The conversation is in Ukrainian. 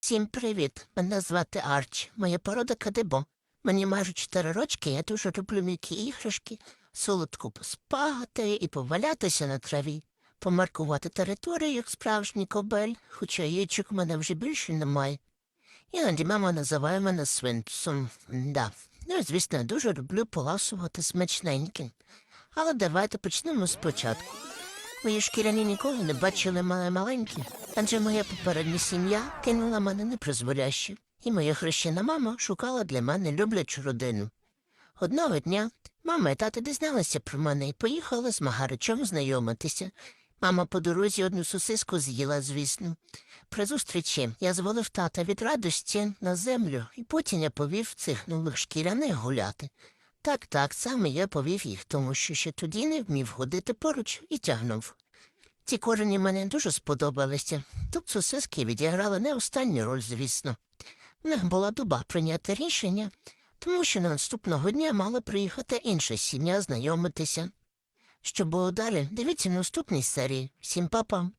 Всім привіт! Мене звати Арч. Моя порода Кадебо. Мені майже чотири рочки, я дуже люблю м'які іграшки, солодко поспати і повалятися на траві, помаркувати територію, як справжній кобель, хоча яєчок у мене вже більше немає. Іноді мама називає мене свинцем. Да. Ну, і, звісно, я дуже люблю поласувати смачненьким. Але давайте почнемо спочатку. Мої шкіряні ніколи не бачили мене маленькі, адже моя попередня сім'я кинула мене непризволяще, і моя хрещена мама шукала для мене люблячу родину. Одного дня мама і тато дізналися про мене і поїхали з Магаричем знайомитися. Мама по дорозі одну сосиску з'їла, звісно. При зустрічі я звалив тата від радості на землю, і потім я повів цих нових шкіряних гуляти. Так, так, саме я повів їх, тому що ще тоді не вмів ходити поруч і тягнув. Ці корені мені дуже сподобалися. Тут сосиски відіграли не останню роль, звісно. В них була доба прийняти рішення, тому що на наступного дня мала приїхати інша сім'я знайомитися. Що було далі, дивіться в наступній серії. Всім папа.